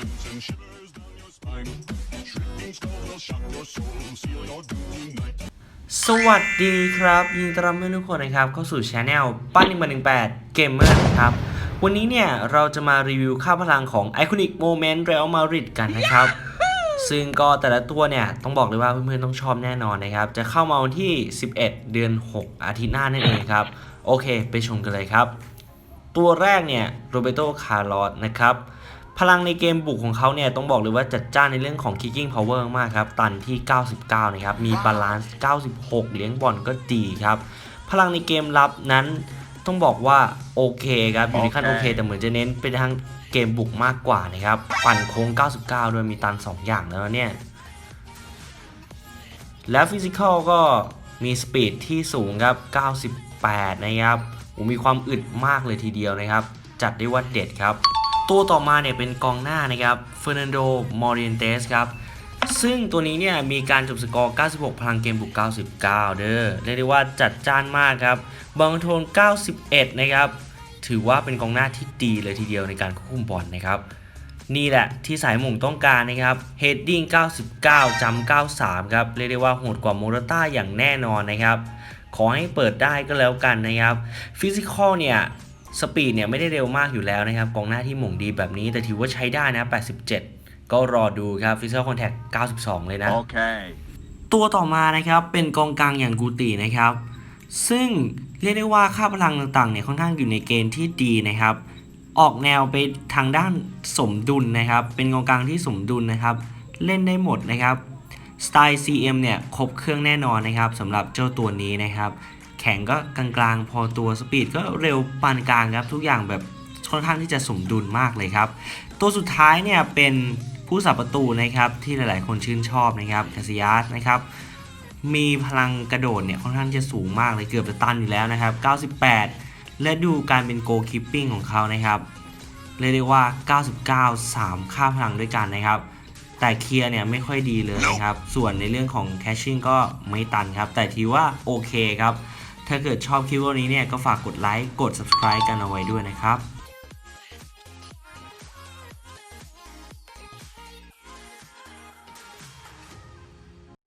sense and shivers down your spine. Shrieking skull will shock your soul, seal your doom tonight. สวัสดีครับยินดีต้อนรับทุกคนนะครับเข้าสู่ช anel ปั้นหนึ่งหนึ่งแปดเกมเมอร์นะครับ วันนี้เนี่ย เราจะมารีวิวค่าพลังของ Iconic Moment Real Madrid กันนะครับ ซึ่งก็แต่ละตัวเนี่ย ต้องบอกเลยว่าเพื่อนๆต้องชอบแน่นอนนะครับ จะเข้ามาวันที่ 11 เดือน 6 อาทิตย์หน้านั่นเองครับ โอเค ไปชมกันเลยครับ ตัวแรกเนี่ยโรเบโตคาร์ลอสนะครับ พลังในเกมบุกของเขาเนี่ยต้องบอกเลยว่าจัดจ้านในเรื่องของ kicking power มากครับ ตันที่ 99 นะครับ มีบาลานซ์ 96 เลี้ยงบอลก็ดีครับ พลังในเกมรับนั้นต้องบอกว่าโอเคครับ อยู่ในขั้นโอเค แต่เหมือนจะเน้นไปทางเกมบุกมากกว่านะครับ ปั่นโค้ง 99 ด้วยมีตัน 2 อย่างแล้วเนี่ย แล้วฟิสิกอลก็มีสปีดที่สูงครับ 98 นะครับโอ้มีความอึดมากเลยทีเดียวนะครับ จัดได้ว่าเด็ดครับ ตัวต่อมาเนี่ยเป็นกองหน้านะครับเฟอร์นันโด มอริเอนเตสครับ ซึ่งตัวนี้เนี่ยมีการจบสกอร์ 96 พลังเกมบุก 99 เด้อ เรียกได้ว่าจัดจ้านมากครับบอลโทน 91 นะครับ ถือว่าเป็นกองหน้าที่ดีเลยทีเดียวในการควบคุมบอลนะครับ นี่แหละที่สายหม่งต้องการนะครับ Heading 99 จำ 93 ครับ เรียกได้ว่าโหดกว่าโมราต้าอย่างแน่นอนนะครับ ขอให้เปิดได้ก็แล้วกันนะครับ Physical เนี่ย สปีดเนี่ยไม่ได้เร็วมากอยู่แล้วนะครับกองหน้าที่หม่งดีแบบนี้ แต่ถือว่าใช้ได้นะ 87 ก็รอดูครับ Physical Contact 92 เลยนะ Okay. ตัวต่อมานะครับเป็นกองกลางอย่างกูตินะครับ ซึ่งเรียกได้ว่าค่าพลังต่างๆเนี่ยค่อนข้างอยู่ในเกณฑ์ที่ดีนะครับ ออกแนวไปทางด้านสมดุลนะครับ เป็นกองกลางที่สมดุลนะครับ เล่นได้หมดนะครับสไตล์ CM เนี่ยครบเครื่องแน่นอนนะครับสำหรับเจ้าตัวนี้นะครับ แข็งก็กลางๆ พอตัวสปีดก็เร็วปานกลางครับ ทุกอย่างแบบค่อนข้างที่จะสมดุลมากเลยครับ ตัวสุดท้ายเนี่ยเป็นผู้สับประตูนะครับที่หลายๆ คนชื่นชอบนะครับคาซิยัสนะครับมีพลังกระโดดเนี่ยค่อนข้างจะสูงมากเลยเกือบจะตันอยู่แล้วนะครับ 98 และดูการเป็นโกคิปปิ้งของเขานะครับเรียกได้ว่า 99 3 ค่าพลังด้วยกันนะครับ แต่เคลียร์เนี่ยไม่ค่อยดีเลยนะครับ ส่วนในเรื่องของแคชชิ่งก็ไม่ตันครับ แต่ถือว่าโอเคครับ ถ้าเกิดชอบคลิปวันนี้เนี่ยก็ฝากกดไลค์กด subscribe กันเอาไว้ด้วยนะครับ